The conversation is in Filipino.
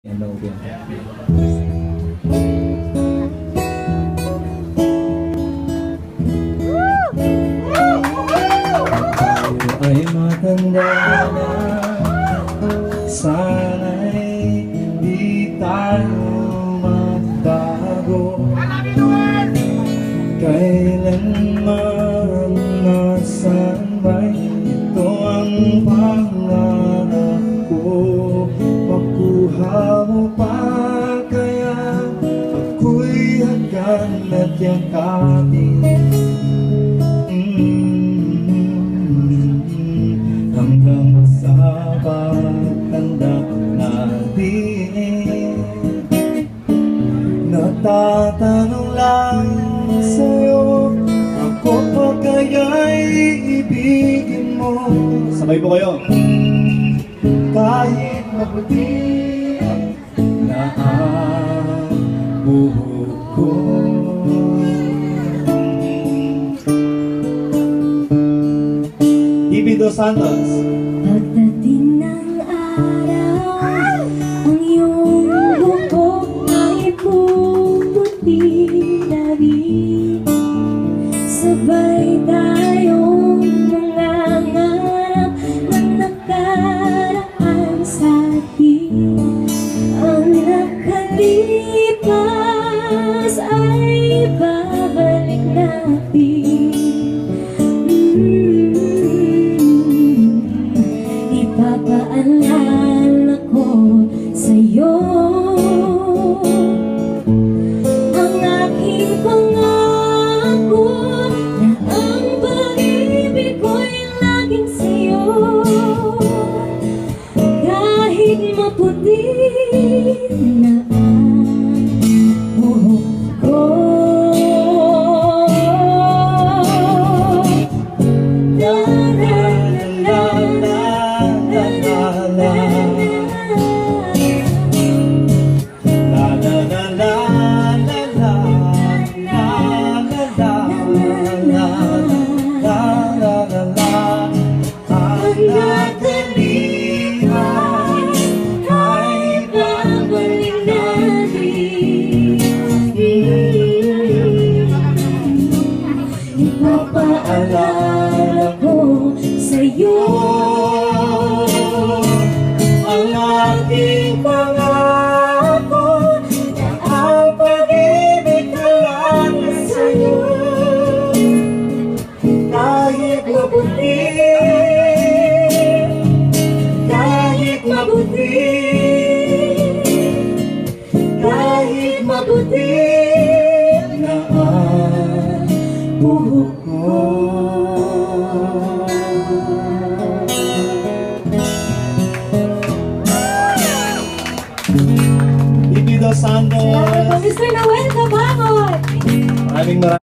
Yan? Tayo ay matanda na. Sana'y di tayo magbago. Kailanman hagkan at yakapin Mm, Hanggang sa pagtanda natin Natatanong lang sa'yo Ako pa kaya'y ibigin mo? Sabay po kayo. Kahit mabuti na ang ko Ibi Dos Santos Pagdating ng araw, ang iyong buhok ay. Sabay tayong ay babalik natin. Ipapaalala ko sa'yo. Ang aking pangako Na ang pag-ibig ko'y laging sa'yo. Maputi Ipapaalala ko sa'yo. Ang ating pangako Na ang pag-ibig ko lang sa'yo. Kahit mabuti Kahit mabuti Kahit mabuti Santos Mr. Noel Cabangon Maraming maraming